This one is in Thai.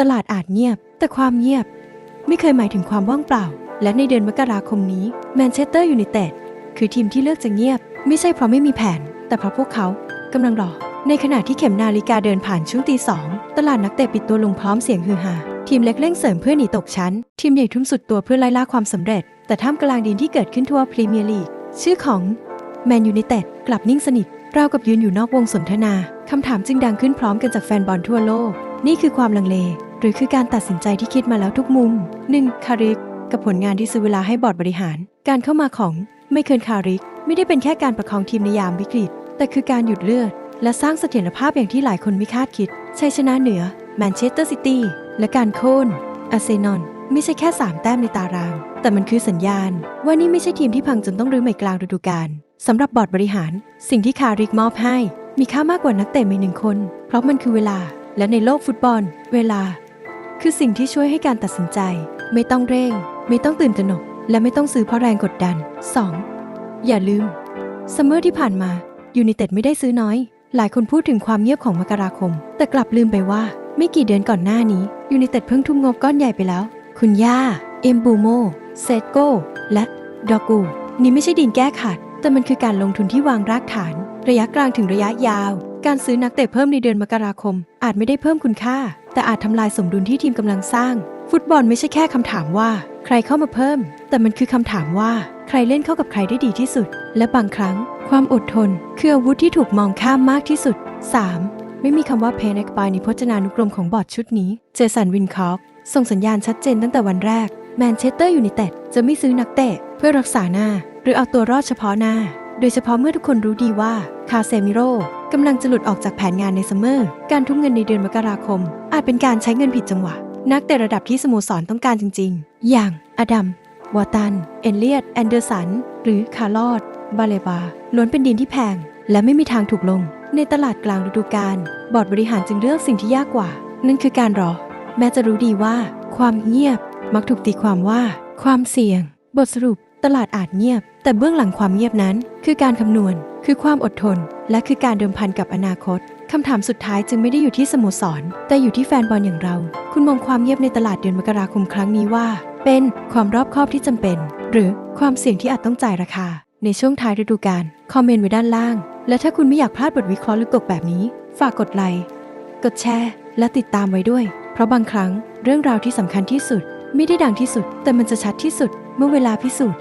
ตลาดอาจเงียบ แต่ความเงียบ ไม่เคยหมายถึงความว่างเปล่า และในเดือนมกราคมนี้แมนเชสเตอร์ยูไนเต็ดคือทีมที่เลือกจะเงียบ ไม่ใช่เพราะไม่มีแผน แต่เพราะพวกเขากำลังรอ ในขณะที่เข็มนาฬิกาเดินผ่านช่วงตีสองตลาดนักเตะปิดตัวลงพร้อมเสียงฮือฮาทีมเล็กเร่งเสริมเพื่อหนีตกชั้น ทีมใหญ่ทุ่มสุดตัวเพื่อไล่ล่าความสำเร็จ แต่ท่ามกลางดินที่เกิดขึ้นทั่วพรีเมียร์ลีกชื่อของแมนยูไนเต็ดกลับนิ่งสนิทราวกับยืนอยู่นอกวงสนทนาคำถามจึงดังขึ้นพร้อมกันจากแฟนบอลทั่วโลก นี่คือความลังเล รือคือการตัดสินใจที่คิดมาแล้วทุกมุม 1. คาริก กับผลงานที่ซื้อเวลาให้บอร์ดบริหาร การเข้ามาของไม่เคินคาริก ไม่ได้เป็นแค่การประคองทีมในยามวิกฤต แต่คือการหยุดเลือด และสร้างเสถียรภาพอย่างที่หลายคนไม่คาดคิดชัยชนะเหนือแมนเชสเตอร์ซิตี้และการโค่นอาร์เซนอลไม่ใช่แค่ 3 แต้มในตาราง แต่มันคือสัญญาณ ว่านี่ไม่ใช่ทีมที่พังจนต้องรื้อใหม่กลางฤดูกาลสำหรับบอร์ดบริหาร สิ่งที่คาริกมอบให้ มีค่ามากกว่านักเตะไม่หนึ่งคน เพราะมันคือเวลา และในโลกฟุตบอล เวลา คือสิ่งที่ช่วยให้การตัดสินใจ ไม่ต้องเร่ง ไม่ต้องตื่นตระหนก และไม่ต้องซื้อเพราะแรงกดดัน 2. อย่าลืมซัมเมอร์ที่ผ่านมายูไนเต็ดไม่ได้ซื้อน้อย หลายคนพูดถึงความเงียบของมกราคม แต่กลับลืมไปว่า ไม่กี่เดือนก่อนหน้านี้ยูไนเต็ดเพิ่งทุ่มงบก้อนใหญ่ไปแล้ว คุณย่า เอมบูโมเซโกและดอกูนี่ไม่ใช่ดินแก้ขาด แต่มันคือการลงทุนที่วางรากฐาน ระยะกลางถึงระยะยาว การซื้อนักเตะเพิ่มในเดือนมกราคม อาจไม่ได้เพิ่มคุณค่า แต่อาจทำลายสมดุลที่ทีมกำลังสร้าง ฟุตบอลไม่ใช่แค่คำถามว่า ใครเข้ามาเพิ่ม แต่มันคือคำถามว่า ใครเล่นเข้ากับใครได้ดีที่สุด และบางครั้ง ความอดทนคืออาวุธที่ถูกมองข้ามมากที่สุด 3. ไม่มีคำว่าเพน e ก by ในพจนานุกรมของบอร์ดชุดนี้ เจสันวินคอกส่งสัญญาณชัดเจนตั้งแต่วันแรกแมนเชสเตอร์ยูไนเต็ดจะไม่ซื้อนักเตะเพื่อรักษาหน้า หรือเอาตัวรอดเฉพาะหน้า โดยเฉพาะเมื่อทุกคนรู้ดีว่าคาเซมิโร่กำลังจะหลุดออกจากแผนงานในซัมเมอร์ การทุ่มเงินในเดือนมกราคม อาจเป็นการใช้เงินผิดจังหวะ นักเตะระดับที่สโมสรต้องการจริง ๆ อย่างอดัม วอตัน เอเลียด แอนเดอร์สัน หรือคาร์ลอด บาเลบา ล้วนเป็นดินที่แพง และไม่มีทางถูกลง ในตลาดกลางฤดูกาล บอร์ดบริหารจึงเลือกสิ่งที่ยากกว่า นั่นคือการรอ แม้จะรู้ดีว่า ความเงียบ มักถูกตีความว่า ความเสี่ยง บทสรุป ตลาดอาจเงียบ แต่เบื้องหลังความเงียบนั้น คือการคำนวณ คือความอดทน และคือการเดิมพันกับอนาคตคำถามสุดท้ายจึงไม่ได้อยู่ที่สโมสร แต่อยู่ที่แฟนบอลอย่างเรา คุณมองความเงียบในตลาดเดือนมกราคมครั้งนี้ว่า เป็นความรอบคอบที่จำเป็น หรือความเสี่ยงที่อาจต้องจ่ายราคา ในช่วงท้ายฤดูกาลคอมเมนต์ไว้ด้านล่าง และถ้าคุณไม่อยากพลาดบทวิเคราะห์ลึกตกแบบนี้ ฝากกดไลค์กดแชร์ และติดตามไว้ด้วย เพราะบางครั้งเรื่องราวที่สำคัญที่สุด ไม่ได้ดังที่สุด แต่มันจะชัดที่สุด เมื่อเวลาพิสูจน์